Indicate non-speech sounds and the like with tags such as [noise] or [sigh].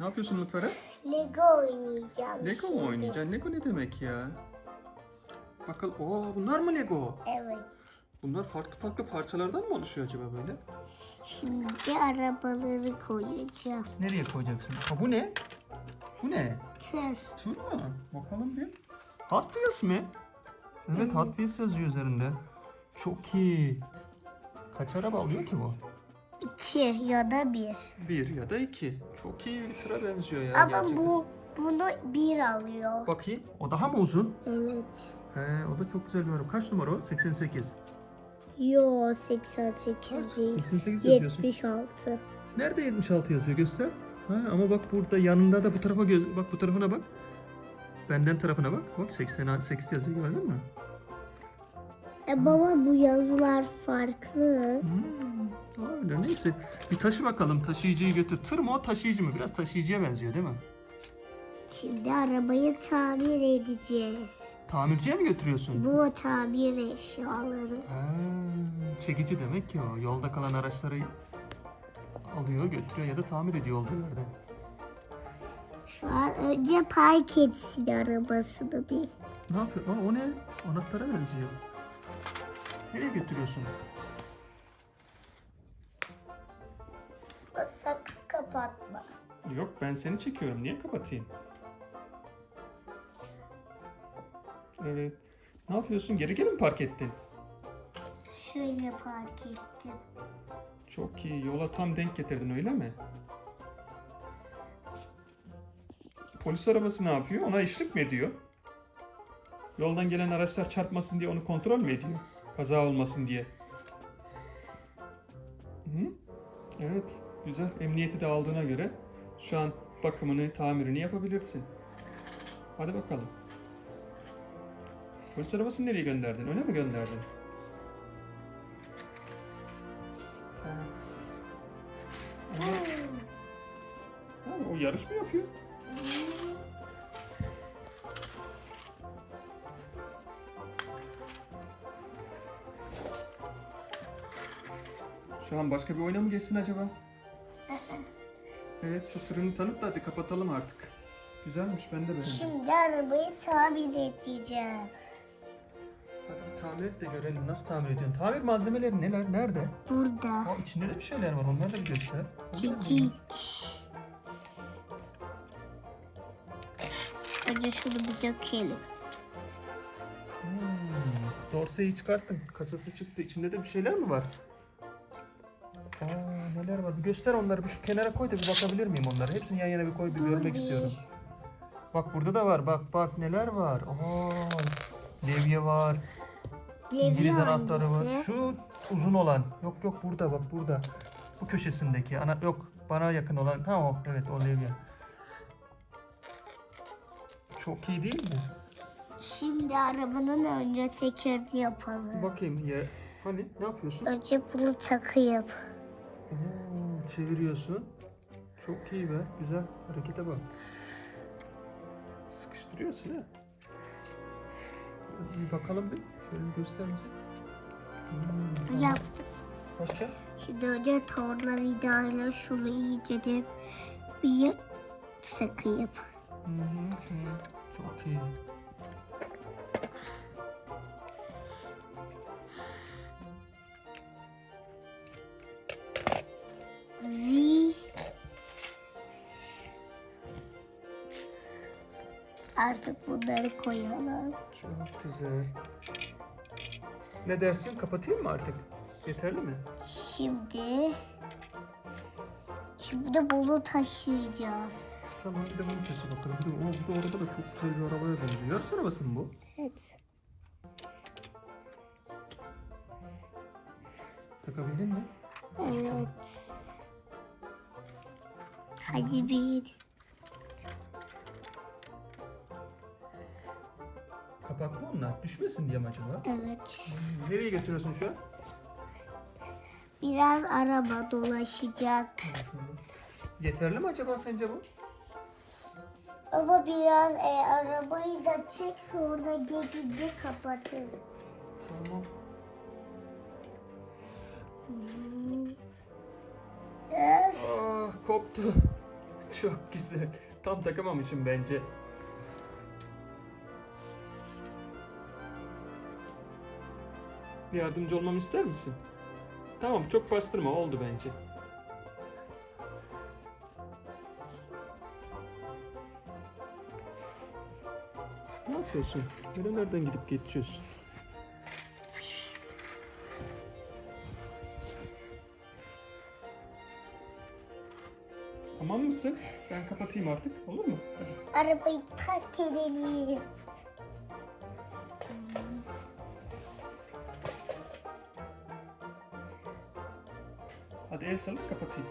Ne yapıyorsun Mutfara? Lego oynayacağım Lego şimdi. mu oynayacaksın? Lego ne demek ya? Bakalım. Oo bunlar mı Lego? Evet. Bunlar farklı farklı parçalardan mı oluşuyor acaba böyle? Şimdi arabaları koyacağım. Nereye koyacaksın? Ha bu ne? Bu ne? Tır. Tur mu? Bakalım bir. Hot Wheels mi? Evet Hot Wheels yazıyor üzerinde. Çok iyi. Kaç araba alıyor ki bu? İki ya da bir. Bir ya da iki. Çok iyi bir tıra benziyor ya Ama gerçekten. bu bunu bir alıyor. Bakayım. O daha mı uzun? Evet. He, o da çok güzel bir araba. Kaç numara o? 88. Yo 88 değil. 88 yazıyorsun. 76. Nerede 76 yazıyor göster. Ha, ama bak burada yanında da bu tarafa göz bak bu tarafına bak. Benden tarafına bak. Bak 88 yazıyor gördün mü? E baba bu yazılar farklı. Hmm, öyle neyse. Bir taşı bakalım taşıyıcıyı götür. Tır mı o taşıyıcı mı? Biraz taşıyıcıya benziyor değil mi? Şimdi arabayı tamir edeceğiz. Tamirciye mi götürüyorsun? Bu tamir eşyaları. Ha, çekici demek ki o. Yolda kalan araçları alıyor götürüyor ya da tamir ediyor olduğu yerde. Şu an önce park etsin arabasını bir. Ne yapıyor? Aa, o ne? Anahtara benziyor. Nereye götürüyorsun? Kapatma. Yok ben seni çekiyorum. Niye kapatayım? Evet. Ne yapıyorsun? Geri geri mi park ettin? Şöyle park ettim. Çok iyi. Yola tam denk getirdin öyle mi? Polis arabası ne yapıyor? Ona eşlik mi ediyor? Yoldan gelen araçlar çarpmasın diye onu kontrol mü ediyor? Kaza olmasın diye. Hı? Evet. Güzel. Emniyeti de aldığına göre şu an bakımını, tamirini yapabilirsin. Hadi bakalım. Polis arabasını nereye gönderdin? Öne mi gönderdin? Tamam. Ha, o yarış mı yapıyor? Şu an başka bir oyuna mı geçsin acaba? [laughs] Evet şu fırını tanıt da hadi kapatalım artık. Güzelmiş ben de beğendim. Şimdi arabayı tamir edeceğim. Hadi bir tamir et de görelim nasıl tamir ediyorsun. Tamir malzemeleri neler? Nerede? Burada. Aa, içinde de bir şeyler var onları da bir göster. Kekik. Önce şunu bir dökelim. Hmm, dorseyi çıkarttım. Kasası çıktı. İçinde de bir şeyler mi var? Aa, neler var? Bir göster onları. Bir şu kenara koy da bir bakabilir miyim onları? Hepsini yan yana bir koy bir görmek istiyorum. Bak burada da var. Bak bak neler var. Aa, levye var. İngiliz Levye anahtarı var. hangisi? Şu uzun olan. Yok yok burada bak burada. Bu köşesindeki. Ana yok bana yakın olan. Ha o. Evet o levye. Çok iyi değil mi? Şimdi arabanın önce tekerini yapalım. Bakayım ya. Hani ne yapıyorsun? Önce bunu takayım. Oo, çeviriyorsun. Çok iyi be. Güzel. Harekete bak. Sıkıştırıyorsun ha. Bir bakalım bir. Şöyle bir göster bize. Hmm, tamam. Yaptım. Başka? Şimdi önce tornavidayla şunu iyice de bir. Hı hı, hı. Çok iyi. Artık bunları koyalım. Çok güzel. Ne dersin? Kapatayım mı artık? Yeterli mi? Şimdi şimdi de bunu taşıyacağız. Tamam bir de bunu taşı bakalım. Bir de, o, bir de orada da çok güzel bir arabaya benziyor. Yarış arabası mı bu? Evet. Takabildin mi? Evet. Hadi bir. Kapak mı onlar? Düşmesin diye mi acaba? Evet. Nereye götürüyorsun şu an? Biraz araba dolaşacak. Yeterli mi acaba sence bu? Ama biraz e, arabayı da çek sonra gelince kapatırız. Tamam. Hmm. Öf. Ah koptu. Çok güzel. Tam takamamışım bence. Yardımcı olmamı ister misin? Tamam çok bastırma oldu bence. Ne yapıyorsun? Nerelerden gidip geçiyorsun? Tamam mısın? Ben kapatayım artık. Olur mu? Hadi. Arabayı park edelim. Hadi el salın kapatayım.